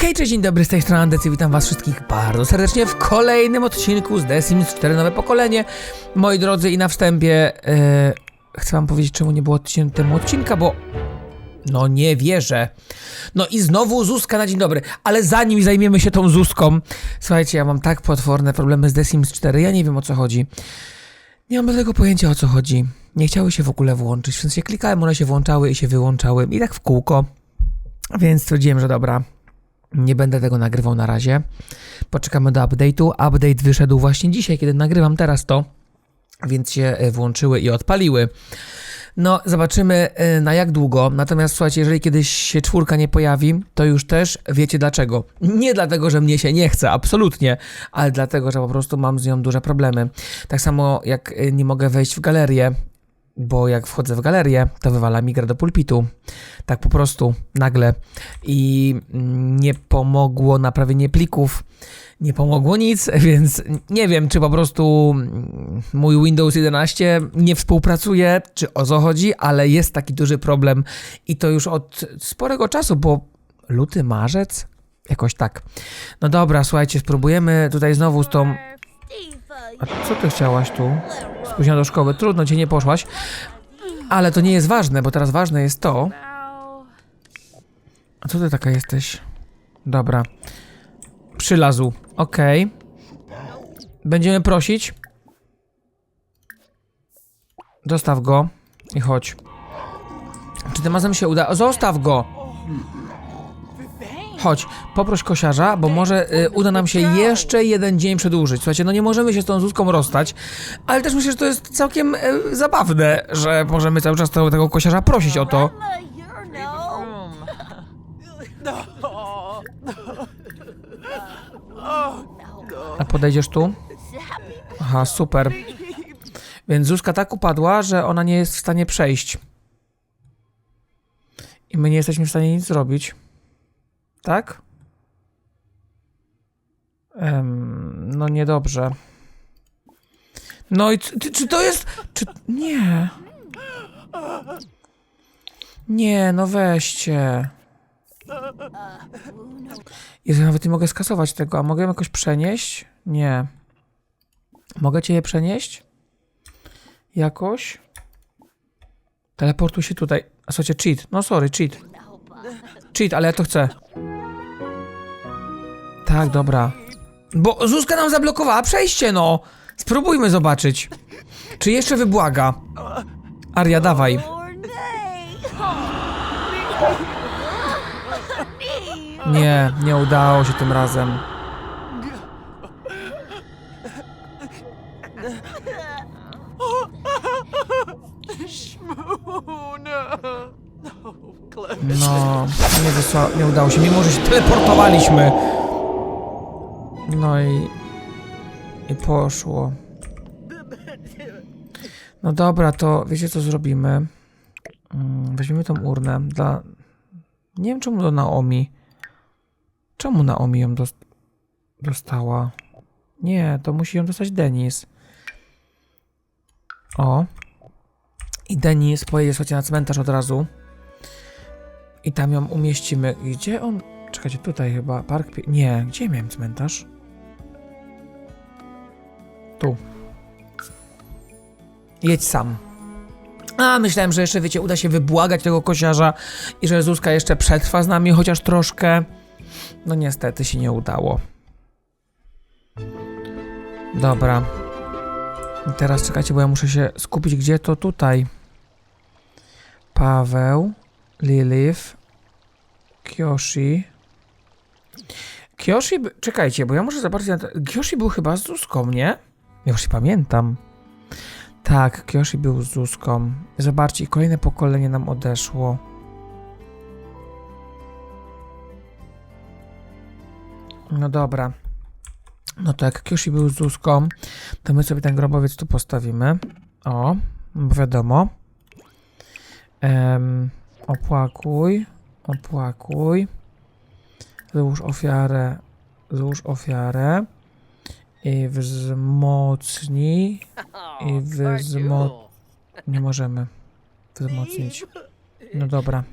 Hej, cześć, dzień dobry, z tej strony Andecy, witam was wszystkich bardzo serdecznie w kolejnym odcinku z The Sims 4 nowe pokolenie. Moi drodzy, i na wstępie e, chcę wam powiedzieć, czemu nie było odcin- temu odcinka, bo no nie wierzę. No i znowu Zuzka na dzień dobry, ale zanim zajmiemy się tą Zuzką, słuchajcie, ja mam tak potworne problemy z The Sims 4, ja nie wiem o co chodzi. Nie mam tego pojęcia o co chodzi. Nie chciały się w ogóle włączyć, w sensie klikałem, one się włączały i się wyłączały i tak w kółko. Więc stwierdziłem, że dobra, nie będę tego nagrywał na razie. Poczekamy do update'u. Update wyszedł właśnie dzisiaj, kiedy nagrywam teraz to, więc się e, włączyły i odpaliły. No, zobaczymy e, na jak długo. Natomiast słuchajcie, jeżeli kiedyś się czwórka nie pojawi, to już też wiecie dlaczego. Nie dlatego, że mnie się nie chce, absolutnie, ale dlatego, że po prostu mam z nią duże problemy. Tak samo jak e, nie mogę wejść w galerię, bo jak wchodzę w galerię, to wywala mi grę do pulpitu. Tak po prostu, nagle. I nie pomogło naprawienie plików, nie pomogło nic, więc nie wiem, czy po prostu mój Windows 11 nie współpracuje, czy o co chodzi, ale jest taki duży problem i to już od sporego czasu, bo luty, marzec? Jakoś tak. No dobra, słuchajcie, spróbujemy tutaj znowu z tą... A co ty chciałaś tu? Spóźniona do szkoły. Trudno, cię nie poszłaś. Ale to nie jest ważne, bo teraz ważne jest to... A co ty taka jesteś? Dobra. Przylazł. Okej. Będziemy prosić. Dostaw go i chodź. Czy tym razem się uda? Zostaw go! Chodź, poproś kosiarza, bo może y, uda nam się jeszcze jeden dzień przedłużyć. Słuchajcie, no nie możemy się z tą Zuzką rozstać, ale też myślę, że to jest całkiem y, zabawne, że możemy cały czas tego, tego kosiarza prosić o to. A podejdziesz tu? Aha, super. Więc Zuzka tak upadła, że ona nie jest w stanie przejść. I my nie jesteśmy w stanie nic zrobić. Tak? Em, no niedobrze. No i czy, czy to jest... Czy... Nie. Nie, no weźcie. Jezu, nawet nie mogę skasować tego, a mogę jakoś przenieść? Nie. Mogę cię je przenieść? Jakoś? Teleportuj się tutaj. A słuchajcie, cheat. No sorry, cheat. Cheat, ale ja to chcę. Tak, dobra. Bo Zuzka nam zablokowała przejście, no! Spróbujmy zobaczyć. Czy jeszcze wybłaga? Aria, dawaj. Nie, nie udało się tym razem. No, nie, nie udało się, mimo że się teleportowaliśmy. No i... I poszło. No dobra, to wiecie co zrobimy? Mm, Weźmiemy tą urnę dla... Nie wiem czemu do Naomi. Czemu Naomi ją dos- dostała? Nie, to musi ją dostać Denis. O. I Denis pojedzie słuchajcie na cmentarz od razu. I tam ją umieścimy. Gdzie on? Czekajcie, tutaj chyba. Park. Nie, gdzie miałem cmentarz? Tu. Jedź sam. A, myślałem, że jeszcze, wiecie, uda się wybłagać tego kosiarza i że Zuzka jeszcze przetrwa z nami chociaż troszkę. No niestety się nie udało. Dobra. I teraz czekajcie, bo ja muszę się skupić, gdzie to tutaj. Paweł, Lilith, Kyoshi. Kyoshi, czekajcie, bo ja muszę zobaczyć. Kyoshi był chyba z Zuzką, nie? Ja już nie pamiętam. Tak, Kyoshi był z Zuzką. Zobaczcie, kolejne pokolenie nam odeszło. No dobra. No to jak Kyoshi był z Zuzką, to my sobie ten grobowiec tu postawimy. O, bo wiadomo. Em, opłakuj, opłakuj. Złóż ofiarę, złóż ofiarę. I wzmocnij. I wzmo... Nie możemy wzmocnić. No dobra.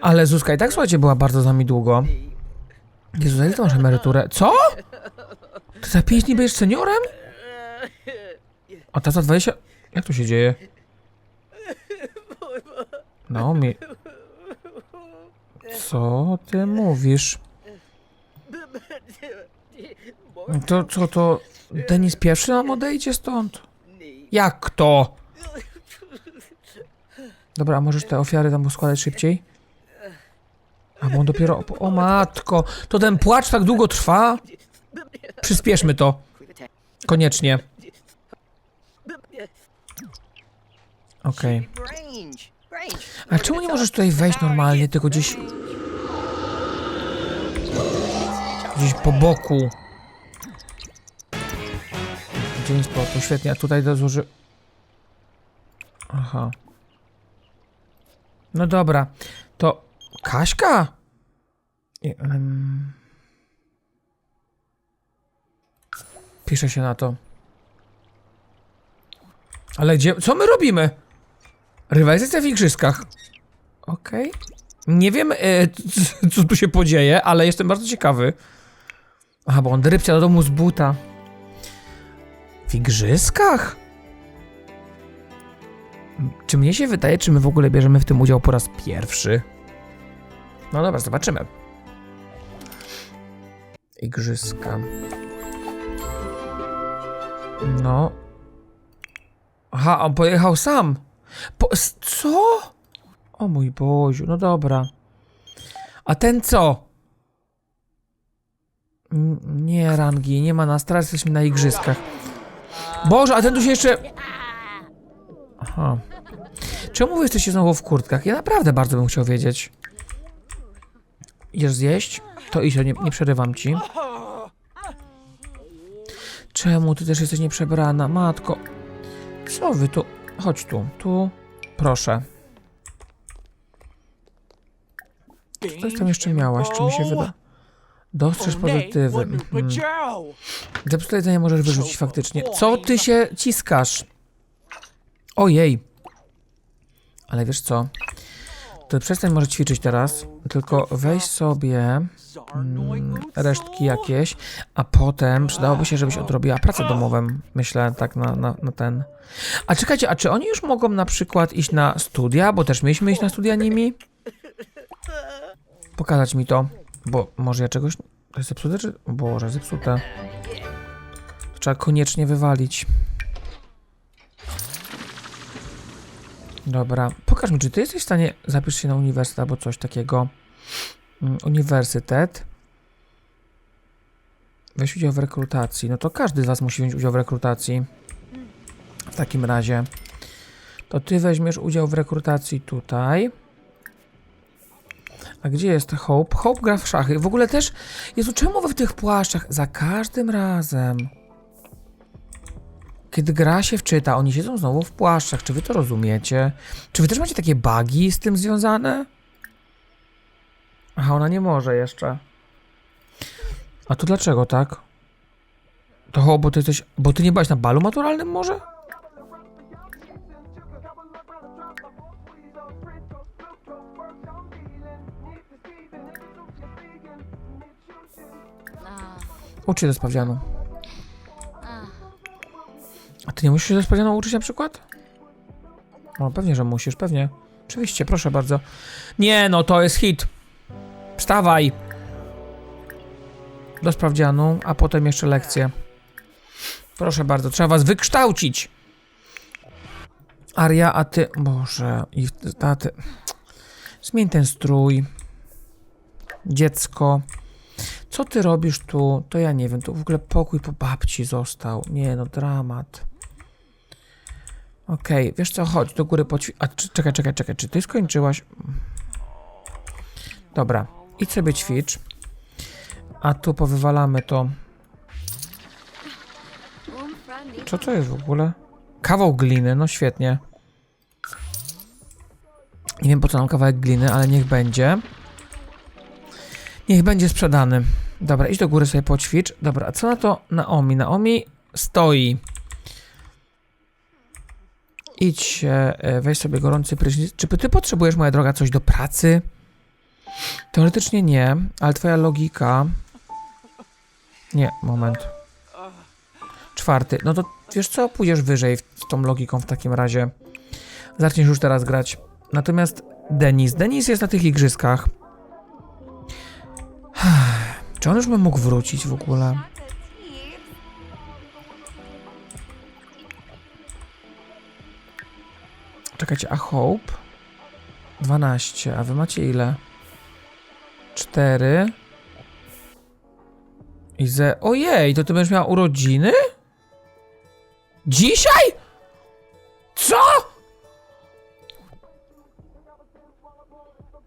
Ale Zuzka i tak, słuchajcie, była bardzo z nami długo. Jezu, za ile masz emeryturę? Co? Ty za 5 dni będziesz seniorem? A ta za 20... Jak to się dzieje? No, mi... Co ty mówisz? To co, to Denis pierwszy nam odejdzie stąd? Jak to? Dobra, a możesz te ofiary tam poskładać szybciej? A bo on dopiero... O matko, to ten płacz tak długo trwa? Przyspieszmy to. Koniecznie. Okej. A czemu nie możesz tutaj wejść normalnie, tylko gdzieś... Gdzieś po boku. Dzień spoko, świetnie, a tutaj do złoży... Aha. No dobra, to... Kaśka? I, em, Pisze się na to. Ale gdzie... Co my robimy? Rywalizacja w igrzyskach. Okej. Nie wiem, e, co tu się podzieje, ale jestem bardzo ciekawy. Aha, bo on drybcia do domu z buta. W igrzyskach? Czy mnie się wydaje, czy my w ogóle bierzemy w tym udział po raz pierwszy? No dobra, zobaczymy. Igrzyska. No. Aha, on pojechał sam. Po, co? O mój Boziu, no dobra. A ten co? Nie, rangi, nie ma nas, teraz jesteśmy na igrzyskach. Boże, a ten tu się jeszcze... Aha. Czemu wy jesteście znowu w kurtkach? Ja naprawdę bardzo bym chciał wiedzieć. Idziesz zjeść? To idź, nie, nie przerywam ci. Czemu ty też jesteś nieprzebrana? Matko. Co wy tu? Chodź tu, tu. Proszę. Coś tam jeszcze miałaś, czy mi się wyda? Dostrzeż pozytywy. Mhm. Zepsute jedzenie możesz wyrzucić faktycznie. Co ty się ciskasz? Ojej. Ale wiesz co? To przestań może ćwiczyć teraz, tylko weź sobie mm, resztki jakieś, a potem przydałoby się, żebyś odrobiła pracę domową. Myślę tak na, na, na ten. A czekajcie, a czy oni już mogą na przykład iść na studia? Bo też mieliśmy iść na studia nimi? Pokazać mi to, bo może ja czegoś... To jest zepsute, czy... Boże, zepsute. To trzeba koniecznie wywalić. Dobra, pokaż mi, czy ty jesteś w stanie zapisz się na uniwersytet albo coś takiego. Mm, Uniwersytet. Weź udział w rekrutacji. No to każdy z was musi wziąć udział w rekrutacji. W takim razie. To ty weźmiesz udział w rekrutacji tutaj. A gdzie jest Hope? Hope gra w szachy. W ogóle też... Jezu, czemu wy w tych płaszczach? Za każdym razem. Kiedy gra się wczyta, oni siedzą znowu w płaszczach. Czy wy to rozumiecie? Czy wy też macie takie bugi z tym związane? Aha, ona nie może jeszcze. A to dlaczego tak? To ho, bo ty jesteś... Bo ty nie byłaś na balu maturalnym może? Ucz się ze sprawdzianu. A ty nie musisz się ze sprawdzianu uczyć na przykład? No pewnie, że musisz, pewnie. Oczywiście, proszę bardzo. Nie no, to jest hit. Wstawaj. Do sprawdzianu, a potem jeszcze lekcje. Proszę bardzo, trzeba was wykształcić. Aria, a ty... Boże, i taty... Zmień ten strój. Dziecko. Co ty robisz tu? To ja nie wiem, to w ogóle pokój po babci został. Nie no, dramat. Okej, wiesz co, chodź do góry poćwi... A czekaj, czekaj, czekaj, czy ty skończyłaś? Dobra, idź sobie ćwicz. A tu powywalamy to. Co to jest w ogóle? Kawał gliny, no świetnie. Nie wiem po co nam kawałek gliny, ale niech będzie. Niech będzie sprzedany. Dobra, idź do góry sobie poćwicz. Dobra, co na to Naomi? Naomi stoi. Idź, e, weź sobie gorący prysznic. Czy ty potrzebujesz, moja droga, coś do pracy? Teoretycznie nie, ale twoja logika... Nie, moment. Czwarty. No to wiesz co, pójdziesz wyżej z tą logiką w takim razie. Zaczniesz już teraz grać. Natomiast Denis. Denis jest na tych igrzyskach. Czy on już by mógł wrócić w ogóle? Czekajcie, a Hope? 12, a wy macie ile? 4. I ze... Ojej, to ty będziesz miała urodziny? Dzisiaj?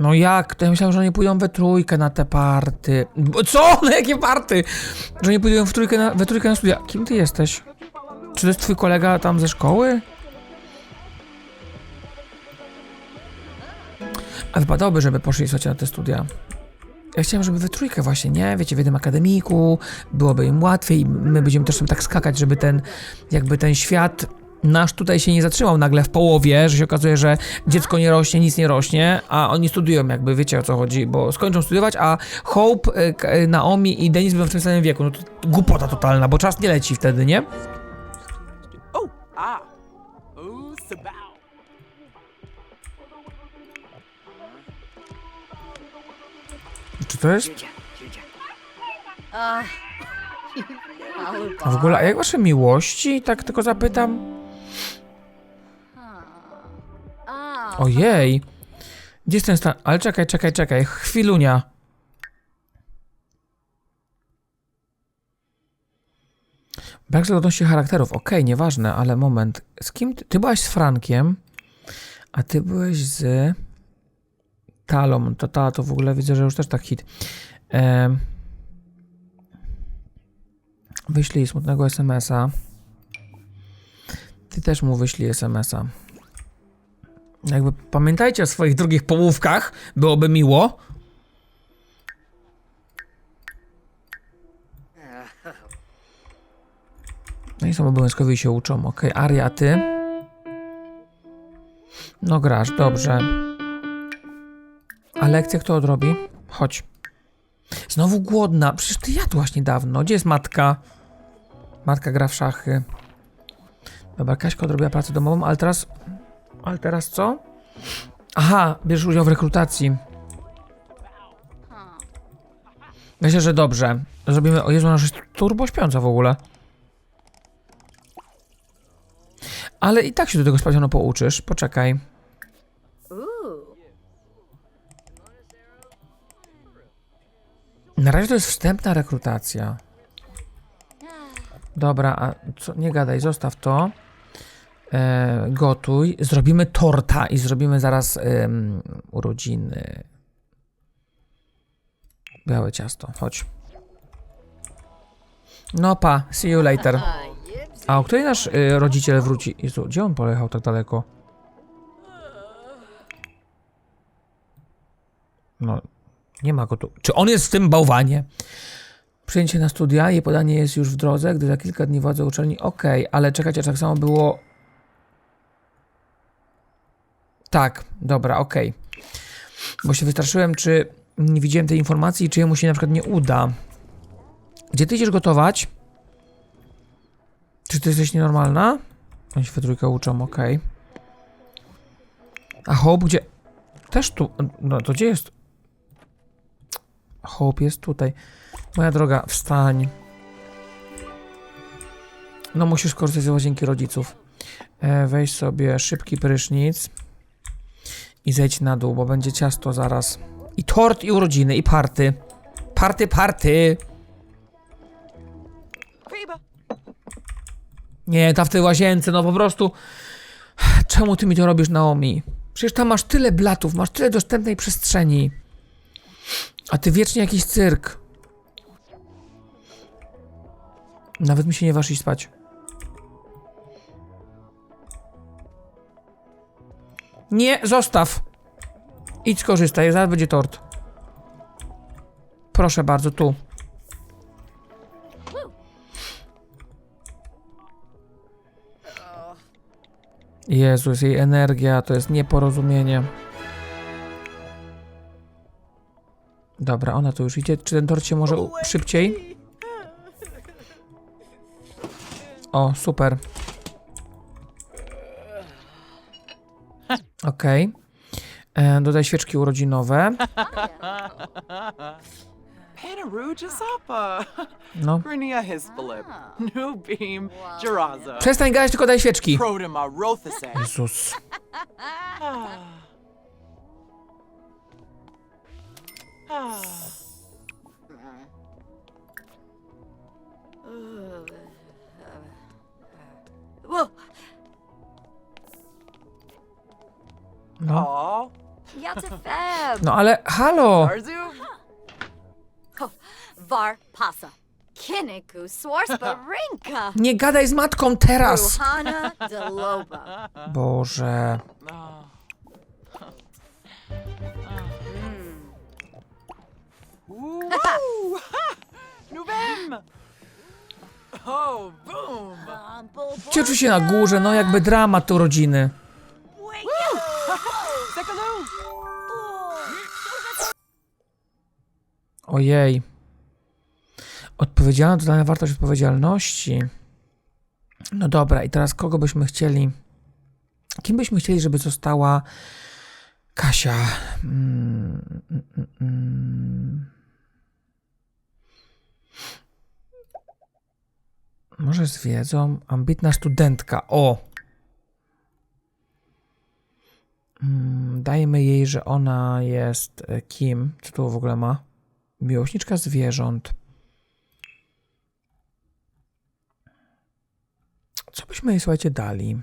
No jak? To ja myślałem, że oni pójdą we trójkę na te party. Co? Na jakie party? Że oni pójdą w trójkę na, we trójkę na studia. Kim ty jesteś? Czy to jest twój kolega tam ze szkoły? A wypadałoby, żeby poszli słuchajcie na te studia. Ja chciałem, żeby we trójkę właśnie, nie? Wiecie, w jednym akademiku, byłoby im łatwiej, my będziemy też tam tak skakać, żeby ten, jakby ten świat nasz tutaj się nie zatrzymał nagle w połowie, że się okazuje, że dziecko nie rośnie, nic nie rośnie, a oni studiują jakby, wiecie o co chodzi, bo skończą studiować, a Hope, K- y, Naomi i Denis będą w tym samym wieku, no to głupota totalna, bo czas nie leci wtedy, nie? Oh, ah. Czy to jest? Uh, A w ogóle, a jak wasze miłości? Tak tylko zapytam. Ojej. Gdzie jest ten stan? Ale czekaj, czekaj, czekaj. Chwilunia. Brak zgodności charakterów. Okej, nieważne, ale moment. Z kim ty? Ty byłaś z Frankiem, a ty byłeś z Talą. To ta, to w ogóle widzę, że już też tak hit. Em... Wyślij smutnego SMS-a. Ty też mu wyślij SMS-a. Jakby pamiętajcie o swoich drugich połówkach, byłoby miło. No i są obowiązkowi się uczą. Ok, Aria, ty? No grasz, dobrze. A lekcję kto odrobi? Chodź. Znowu głodna. Przecież ty jadłaś niedawno. Gdzie jest matka? Matka gra w szachy. Dobra, Kaśka odrobiła pracę domową, ale teraz... Ale teraz co? Aha, bierzesz udział w rekrutacji. Myślę, że dobrze. Zrobimy... O Jezu, jest turbo śpiąca w ogóle. Ale i tak się do tego sprawdzianu pouczysz. Poczekaj. Na razie to jest wstępna rekrutacja. Dobra, a co? Nie gadaj, zostaw to. E, gotuj. Zrobimy torta i zrobimy zaraz em, urodziny. Białe ciasto, chodź. No pa, see you later. A o której nasz y, rodziciel wróci? Jezu, gdzie on pojechał tak daleko? No, nie ma go tu. Czy on jest w tym bałwanie? Przyjęcie na studia, jej podanie jest już w drodze, gdy za kilka dni władze uczelni. Okej, ale czekajcie, tak samo było. Tak, dobra, okej. Bo się wystraszyłem, czy nie widziałem tej informacji, czy jemu się na przykład nie uda. Gdzie ty idziesz gotować? Czy ty jesteś nienormalna? Oni się we trójkę uczą, okej. A Hope gdzie? Też tu. No to gdzie jest? Hope jest tutaj. Moja droga, wstań. No musisz skorzystać z łazienki rodziców. E, weź sobie szybki prysznic. I zejdź na dół, bo będzie ciasto zaraz. I tort, i urodziny, i party. Party, party! Nie, ta w tej łazience, no po prostu. Czemu ty mi to robisz, Naomi? Przecież tam masz tyle blatów, masz tyle dostępnej przestrzeni. A ty wiecznie jakiś cyrk. Nawet mi się nie waż iść spać. Nie, zostaw. Idź skorzystaj, zaraz będzie tort. Proszę bardzo, tu. Jezus, jej energia to jest nieporozumienie. Dobra, ona tu już idzie. Czy ten tort się może szybciej? O, super. Okej. E, Dodaj świeczki urodzinowe. No. Grinia Hispalip. New Beam Jaraza. Przestań gadać, tylko daj świeczki. Prodema Rothase. Jezus. Whoa. No. Aw. No ale halo! Var Pasa. Swarspa Rinka. Nie gadaj z matką teraz! Ruhana Deloba. Boże. Ha! Oh, boom. Cieczy się na górze, no jakby dramat urodziny. Sekaloo. Ojej. Odpowiedzialna dodana wartość odpowiedzialności. No dobra, i teraz kogo byśmy chcieli? Kim byśmy chcieli, żeby została Kasia? Mm, mm, mm. Może z wiedzą? Ambitna studentka. O! Mm, Dajmy jej, że ona jest e, kim? Co tu w ogóle ma? Miłośniczka zwierząt. Co byśmy jej, słuchajcie, dali?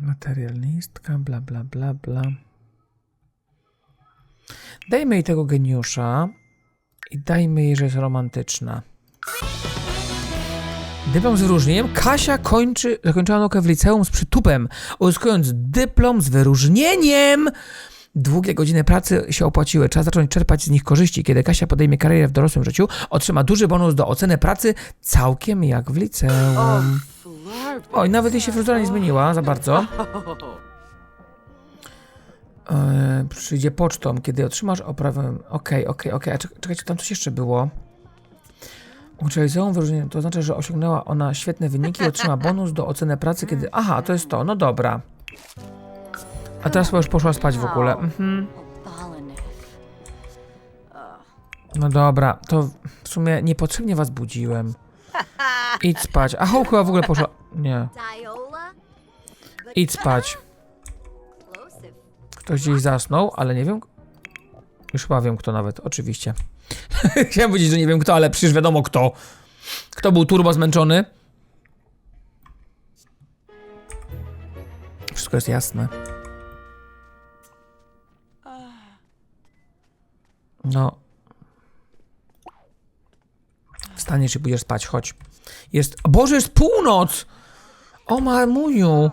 Materialistka, bla, bla, bla, bla. Dajmy jej tego geniusza i dajmy jej, że jest romantyczna. Dyplom z wyróżnieniem. Kasia kończy, zakończyła naukę w liceum z przytupem, uzyskując dyplom z wyróżnieniem. Długie godziny pracy się opłaciły. Trzeba zacząć czerpać z nich korzyści. Kiedy Kasia podejmie karierę w dorosłym życiu, otrzyma duży bonus do oceny pracy, całkiem jak w liceum. Oj, nawet jej się fryzura nie zmieniła za bardzo. E, przyjdzie pocztą, kiedy otrzymasz oprawę. Okej, okej, okej. A czek- czekajcie, tam coś jeszcze było. Uczelniacą wyróżnienie to oznacza, że osiągnęła ona świetne wyniki i otrzyma bonus do oceny pracy, kiedy. Aha, to jest to, no dobra. A teraz chyba już poszła spać w ogóle. Mhm. Balinef. No dobra, to w sumie niepotrzebnie was budziłem. Idź spać. A chyba w ogóle poszła. Nie. Idź spać. Ktoś gdzieś zasnął, ale nie wiem. Już chyba wiem kto nawet, oczywiście. Chciałem powiedzieć, że nie wiem kto, ale przecież wiadomo kto. Kto był turbo zmęczony? Wszystko jest jasne. No. Wstaniesz i pójdziesz spać, chodź. Jest. Boże, jest północ! O mamuniu!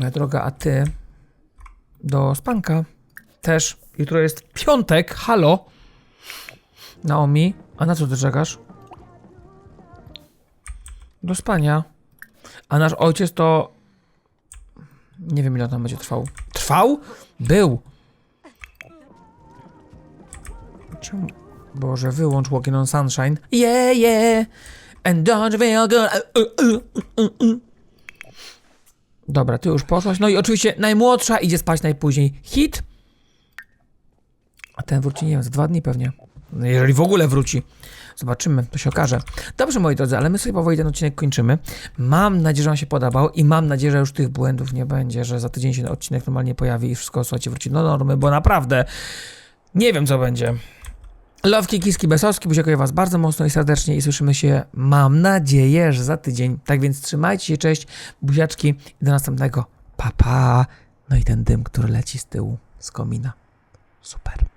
Moja droga, a ty do spanka też. Jutro jest piątek, halo. Naomi, a na co ty czekasz? Do spania. A nasz ojciec to... Nie wiem ile tam będzie trwał. Trwał? Był. Czemu? Boże, wyłącz Walking on Sunshine. Yeah, yeah. And don't feel good. Uh, uh, uh, uh, uh. Dobra, ty już poszłaś. No i oczywiście najmłodsza idzie spać najpóźniej. Hit. A ten wróci, nie wiem, za dwa dni pewnie. No jeżeli w ogóle wróci. Zobaczymy, to się okaże. Dobrze, moi drodzy, ale my sobie powoli ten odcinek kończymy. Mam nadzieję, że Wam się podobał i mam nadzieję, że już tych błędów nie będzie, że za tydzień się odcinek normalnie pojawi i wszystko, słuchajcie, wróci do normy, bo naprawdę nie wiem, co będzie. Lowki, kiski, besowski, buziakuję Was bardzo mocno i serdecznie i słyszymy się, mam nadzieję, że za tydzień. Tak więc trzymajcie się, cześć, buziaczki i do następnego. Pa, pa. No i ten dym, który leci z tyłu, z komina. Super.